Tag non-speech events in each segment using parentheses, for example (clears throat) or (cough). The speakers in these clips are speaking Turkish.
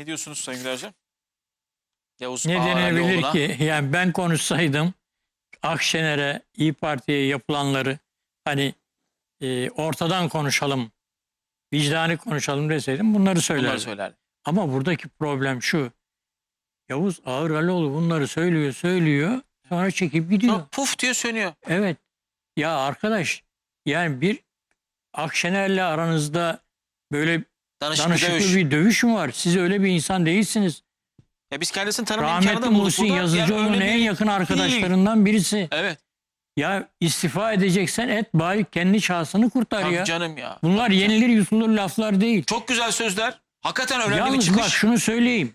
Ne diyorsunuz Sayın Gülerci? Yavuz Ne denebilir ki? Yani ben konuşsaydım Akşener'e, İyi Parti'ye yapılanları hani e, ortadan konuşalım, vicdani konuşalım deseydim bunları söylerdim. Bunları söylerdi. Ama buradaki problem şu. Yavuz Ağıraloğlu bunları söylüyor, söylüyor. Sonra çekip gidiyor. Sonra puf diye sönüyor. Evet. Ya arkadaş yani bir Akşener'le aranızda böyle Danışıklı danışıklı dövüş. bir dövüş mü var? Siz öyle bir insan değilsiniz. Ya biz kendisini tanıma imkanı Rahmetli da bulduk Muhsin burada. Yazıcıoğlu'nun öyle en bir- yakın arkadaşlarından birisi. Evet. Ya istifa edeceksen et bari kendi şahsını kurtar Tabii ya. canım ya. Bunlar yenilir yutulur laflar değil. Çok güzel sözler. Hakikaten önemli bir Yalnız çıkış. bak şunu söyleyeyim.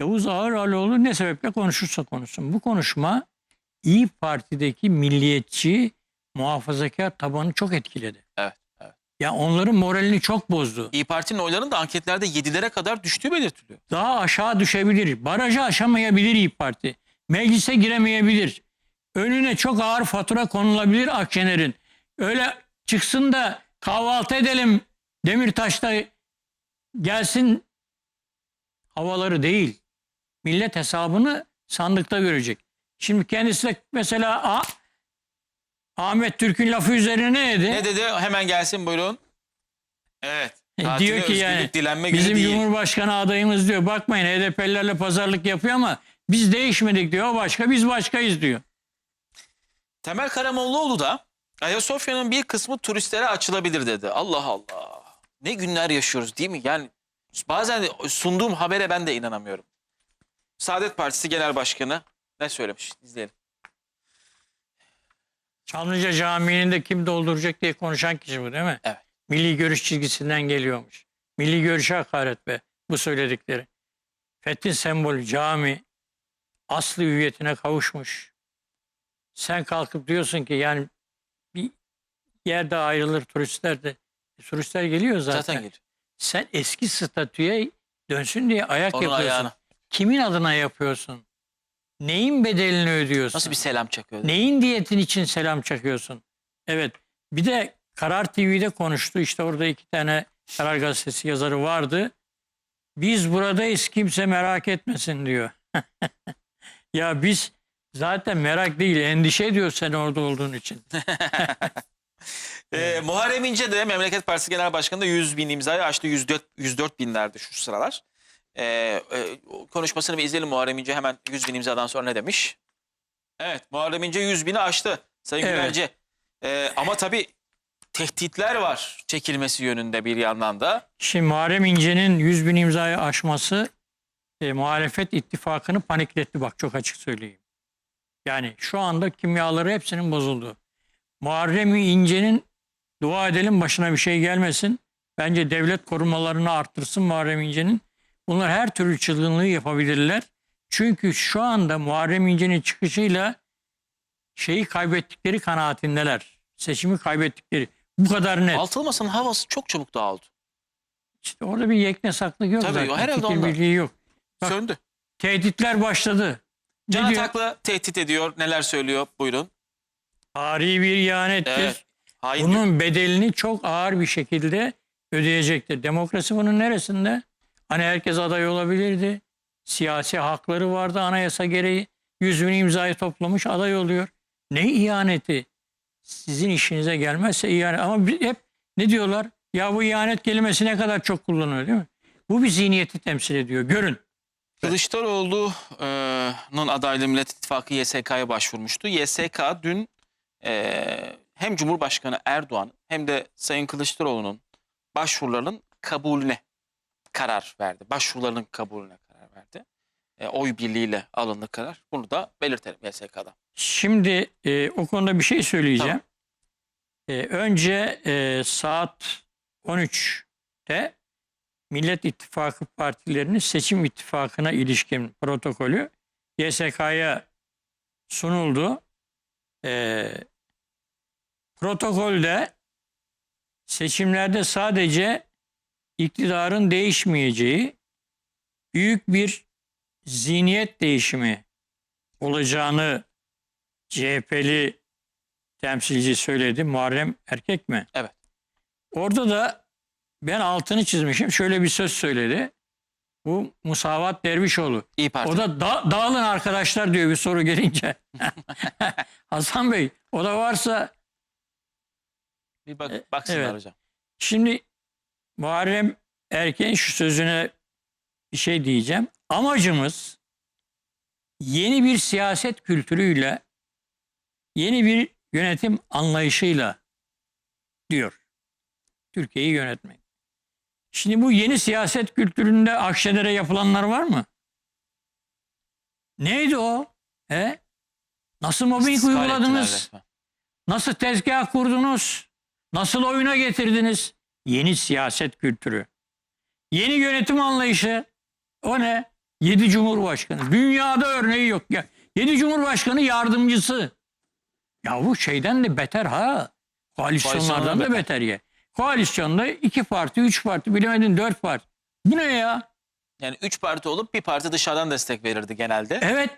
Yavuz Ağıraloğlu ne sebeple konuşursa konuşsun. Bu konuşma İyi Parti'deki milliyetçi muhafazakar tabanı çok etkiledi. Ya onların moralini çok bozdu. İyi Parti'nin oylarının da anketlerde 7'lere kadar düştüğü belirtiliyor. Daha aşağı düşebilir. Barajı aşamayabilir İyi Parti. Meclise giremeyebilir. Önüne çok ağır fatura konulabilir Akşener'in. Öyle çıksın da kahvaltı edelim Demirtaş'ta gelsin havaları değil. Millet hesabını sandıkta görecek. Şimdi kendisi de mesela A- Ahmet Türk'ün lafı üzerine ne dedi? Ne dedi? Hemen gelsin buyurun. Evet. E, diyor ki yani dilenme Bizim değil. Cumhurbaşkanı adayımız diyor bakmayın HDP'lilerle pazarlık yapıyor ama biz değişmedik diyor. O başka biz başkayız diyor. Temel Karamollaoğlu da Ayasofya'nın bir kısmı turistlere açılabilir dedi. Allah Allah. Ne günler yaşıyoruz değil mi? Yani bazen sunduğum habere ben de inanamıyorum. Saadet Partisi Genel Başkanı ne söylemiş? İzleyelim. Çamlıca Camii'nin de kim dolduracak diye konuşan kişi bu değil mi? Evet. Milli görüş çizgisinden geliyormuş. Milli görüşe hakaret be bu söyledikleri. Fethin sembolü cami aslı hüviyetine kavuşmuş. Sen kalkıp diyorsun ki yani bir yerde ayrılır turistler de turistler geliyor zaten. Zaten geliyor. Sen eski statüye dönsün diye ayak Onun yapıyorsun. ayağına. Kimin adına yapıyorsun? Neyin bedelini ödüyorsun? Nasıl bir selam çakıyor? Neyin diyetin için selam çakıyorsun? Evet. Bir de Karar TV'de konuştu. İşte orada iki tane Karar Gazetesi yazarı vardı. Biz buradayız kimse merak etmesin diyor. (laughs) ya biz zaten merak değil endişe ediyor sen orada olduğun için. (laughs) Ee, Muharrem İnce de Memleket Partisi Genel Başkanı da 100 bin imzayı aştı. 104, 104 binlerdi şu sıralar. Ee, e, konuşmasını bir izleyelim Muharrem İnce hemen 100 bin imzadan sonra ne demiş? Evet Muharrem İnce 100 bini aştı Sayın Evet. Gülerci. Ee, ama tabii tehditler var çekilmesi yönünde bir yandan da. Şimdi Muharrem İnce'nin 100 bin imzayı aşması e, muhalefet ittifakını panikletti bak çok açık söyleyeyim. Yani şu anda kimyaları hepsinin bozuldu. Muharrem İnce'nin dua edelim başına bir şey gelmesin. Bence devlet korumalarını arttırsın Muharrem İnce'nin. Bunlar her türlü çılgınlığı yapabilirler. Çünkü şu anda Muharrem İnce'nin çıkışıyla şeyi kaybettikleri kanaatindeler. Seçimi kaybettikleri. Bu kadar net. Altılı Masa'nın havası çok çabuk dağıldı. İşte orada bir yeknesaklık yok Tabii, zaten. herhalde Fikir ondan. birliği yok. Bak, Söndü. Tehditler başladı. Ne Can diyor? Ataklı tehdit ediyor. Neler söylüyor? Buyurun. Tarihi bir ihanettir. Evet. Hain. Bunun bedelini çok ağır bir şekilde ödeyecektir. Demokrasi bunun neresinde? Hani herkes aday olabilirdi. Siyasi hakları vardı anayasa gereği. Yüz bin imzayı toplamış aday oluyor. Ne ihaneti? Sizin işinize gelmezse ihanet. Ama hep ne diyorlar? Ya bu ihanet kelimesi ne kadar çok kullanılıyor değil mi? Bu bir zihniyeti temsil ediyor. Görün. Kılıçdaroğlu'nun adaylığı Millet İttifakı YSK'ya başvurmuştu. YSK dün hem Cumhurbaşkanı Erdoğan hem de Sayın Kılıçdaroğlu'nun başvurularının kabulüne karar verdi. Başvurularının kabulüne karar verdi. E, oy birliğiyle alındı karar. Bunu da belirtelim YSK'da. Şimdi e, o konuda bir şey söyleyeceğim. E, önce e, saat 13'te Millet İttifakı partilerinin seçim ittifakına ilişkin protokolü YSK'ya sunuldu. E, protokolde seçimlerde sadece iktidarın değişmeyeceği büyük bir zihniyet değişimi olacağını CHP'li temsilci söyledi. Muharrem erkek mi? Evet. Orada da ben altını çizmişim. Şöyle bir söz söyledi. Bu Musavat Dervişoğlu. İyi Parti. O da da- dağılın arkadaşlar diyor bir soru gelince. (laughs) Hasan Bey o da varsa bir bak, baksınlar evet. hocam. Şimdi Muharrem Erken şu sözüne bir şey diyeceğim. Amacımız yeni bir siyaset kültürüyle, yeni bir yönetim anlayışıyla diyor. Türkiye'yi yönetmek. Şimdi bu yeni siyaset kültüründe Akşener'e yapılanlar var mı? Neydi o? He? Nasıl mobbing uyguladınız? Nasıl tezgah kurdunuz? Nasıl oyuna getirdiniz? Yeni siyaset kültürü. Yeni yönetim anlayışı. O ne? Yedi Cumhurbaşkanı. Dünyada örneği yok. ya. Yedi Cumhurbaşkanı yardımcısı. Ya bu şeyden de beter ha. Koalisyonlardan da beter. ya. Koalisyonda iki parti, üç parti, bilemedin dört parti. Bu ne ya? Yani üç parti olup bir parti dışarıdan destek verirdi genelde. Evet.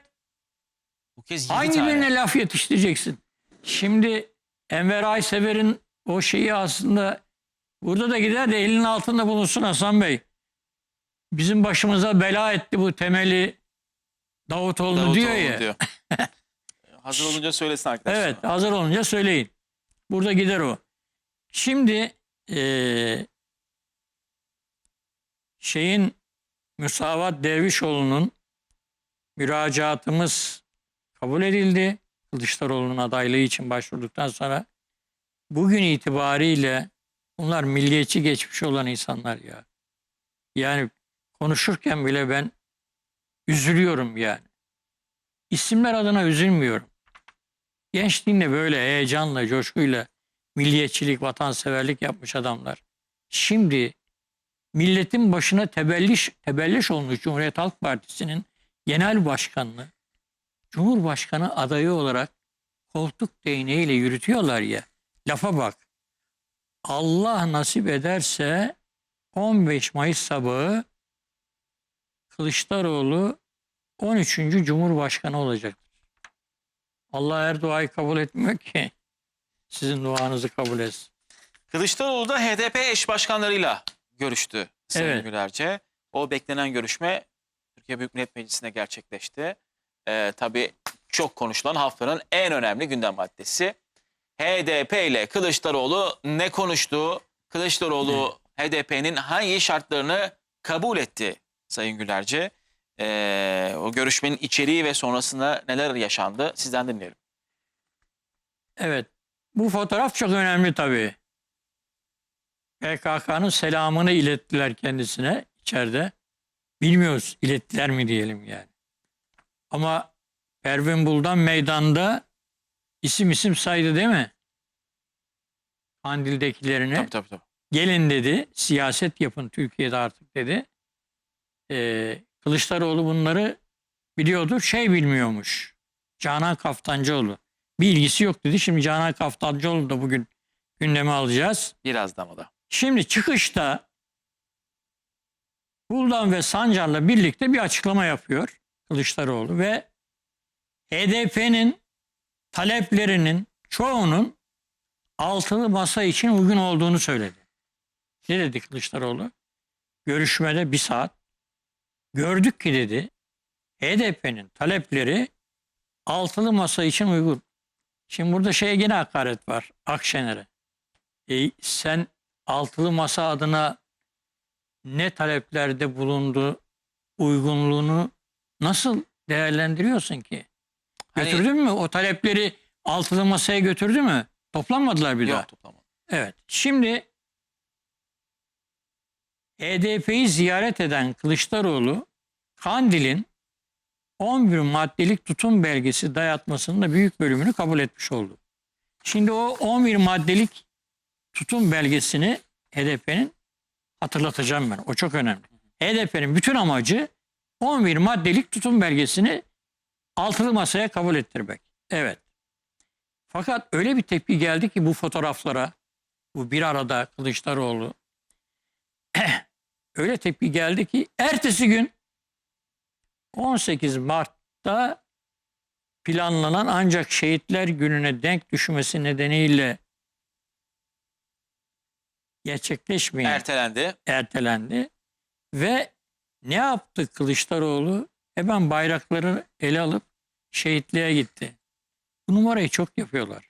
Bu kez Hangi tane. birine laf yetiştireceksin? Şimdi Enver Aysever'in o şeyi aslında burada da gider de elinin altında bulunsun Hasan Bey. Bizim başımıza bela etti bu temeli Davutoğlu, Davutoğlu diyor ya. diyor. (laughs) Hazır olunca söylesin arkadaşlar. Evet hazır olunca söyleyin. Burada gider o. Şimdi eee, şeyin Müsavat Dervişoğlu'nun müracaatımız kabul edildi. Kılıçdaroğlu'nun adaylığı için başvurduktan sonra bugün itibariyle bunlar milliyetçi geçmiş olan insanlar ya. Yani konuşurken bile ben üzülüyorum yani. İsimler adına üzülmüyorum. Gençliğinde böyle heyecanla, coşkuyla milliyetçilik, vatanseverlik yapmış adamlar. Şimdi milletin başına tebelliş, tebelliş olmuş Cumhuriyet Halk Partisi'nin genel başkanını Cumhurbaşkanı adayı olarak koltuk değneğiyle yürütüyorlar ya. Lafa bak. Allah nasip ederse 15 Mayıs sabahı Kılıçdaroğlu 13. Cumhurbaşkanı olacaktır. Allah her duayı kabul etmiyor ki. Sizin duanızı kabul etsin. Kılıçdaroğlu da HDP eş başkanlarıyla görüştü Sayın Evet. Gülerce. O beklenen görüşme Türkiye Büyük Millet Meclisi'nde gerçekleşti. Ee, tabii çok konuşulan haftanın en önemli gündem maddesi. HDP ile Kılıçdaroğlu ne konuştu? Kılıçdaroğlu HDP'nin hangi şartlarını kabul etti Sayın Gülerce? Ee, o görüşmenin içeriği ve sonrasında neler yaşandı sizden dinleyelim. Evet. Bu fotoğraf çok önemli tabii. PKK'nın selamını ilettiler kendisine içeride. Bilmiyoruz ilettiler mi diyelim yani. Ama Pervin Buldan meydanda isim isim saydı değil mi? Kandil'dekilerini. Tabii tabii tabii. Gelin dedi, siyaset yapın Türkiye'de artık dedi. Ee, Kılıçdaroğlu bunları biliyordu, şey bilmiyormuş. Canan Kaftancıoğlu. Bir ilgisi yok dedi. Şimdi Canan Kaftancıoğlu da bugün gündeme alacağız. Birazdan o da. Şimdi çıkışta Buldan ve Sancar'la birlikte bir açıklama yapıyor Kılıçdaroğlu ve HDP'nin taleplerinin çoğunun altılı masa için uygun olduğunu söyledi. Ne dedi Kılıçdaroğlu? Görüşmede bir saat gördük ki dedi HDP'nin talepleri altılı masa için uygun. Şimdi burada şeye gene hakaret var Akşener'e. E, sen altılı masa adına ne taleplerde bulundu uygunluğunu nasıl değerlendiriyorsun ki? Hani- Götürdün mü? O talepleri altılı masaya götürdü mü? Toplanmadılar bir daha. Yok toplama. Evet. Şimdi HDP'yi ziyaret eden Kılıçdaroğlu Kandil'in 11 maddelik tutum belgesi dayatmasının da büyük bölümünü kabul etmiş oldu. Şimdi o 11 maddelik tutum belgesini HDP'nin hatırlatacağım ben. O çok önemli. HDP'nin bütün amacı 11 maddelik tutum belgesini altılı masaya kabul ettirmek. Evet. Fakat öyle bir tepki geldi ki bu fotoğraflara, bu bir arada Kılıçdaroğlu (clears throat) öyle tepki geldi ki ertesi gün 18 Mart'ta planlanan ancak şehitler gününe denk düşmesi nedeniyle gerçekleşmeyen Ertelendi. ertelendi ve Ne yaptı Kılıçdaroğlu? Hemen bayrakları ele alıp şehitliğe gitti. Bu numarayı çok yapıyorlar.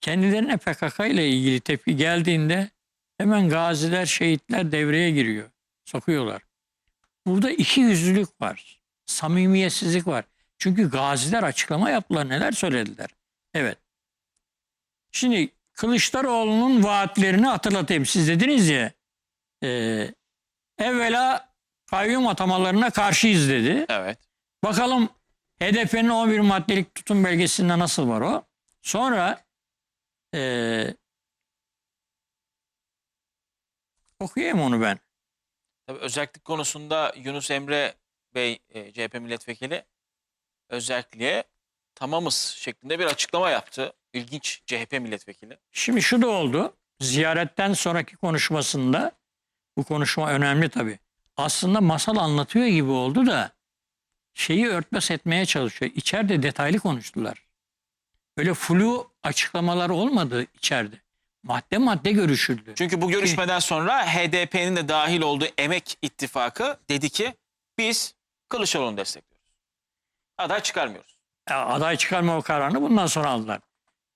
Kendilerine PKK ile ilgili tepki geldiğinde hemen gaziler, şehitler devreye giriyor. Sokuyorlar. Burada iki yüzlülük var. Samimiyetsizlik var. Çünkü gaziler açıklama yaptılar. Neler söylediler? Evet. Şimdi Kılıçdaroğlu'nun vaatlerini hatırlatayım. Siz dediniz ya e, evvela kayyum atamalarına karşıyız dedi. Evet. Bakalım HDP'nin 11 maddelik tutum belgesinde nasıl var o? Sonra eee okuyayım onu ben. Tabii özellik konusunda Yunus Emre Bey, e, CHP milletvekili özelliğe tamamız şeklinde bir açıklama yaptı. İlginç CHP milletvekili. Şimdi şu da oldu. Ziyaretten sonraki konuşmasında bu konuşma önemli tabii. Aslında masal anlatıyor gibi oldu da şeyi örtbas etmeye çalışıyor. İçeride detaylı konuştular. Öyle flu açıklamalar olmadı içeride. Madde madde görüşüldü. Çünkü bu görüşmeden sonra HDP'nin de dahil olduğu Emek İttifakı dedi ki biz Kılıçdaroğlu'nu destekliyoruz. Aday çıkarmıyoruz. Ya aday çıkarma o kararını bundan sonra aldılar.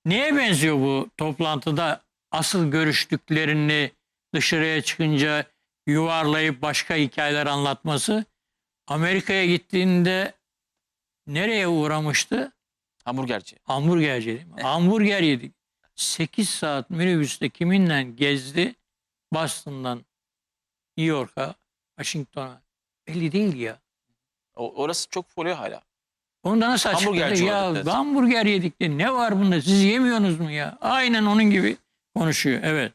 Neye benziyor bu toplantıda asıl görüştüklerini dışarıya çıkınca yuvarlayıp başka hikayeler anlatması? Amerika'ya gittiğinde nereye uğramıştı? Hamburgerci. Hamburgerci değil mi? Hamburger yedik. 8 saat minibüste kiminle gezdi? Boston'dan New York'a, Washington'a. Belli değil ya. O, orası çok folyo hala. Onu da nasıl açıkladı? Hamburgerci Ya dedi. hamburger yedik de ne var bunda siz yemiyorsunuz mu ya? Aynen onun gibi konuşuyor evet.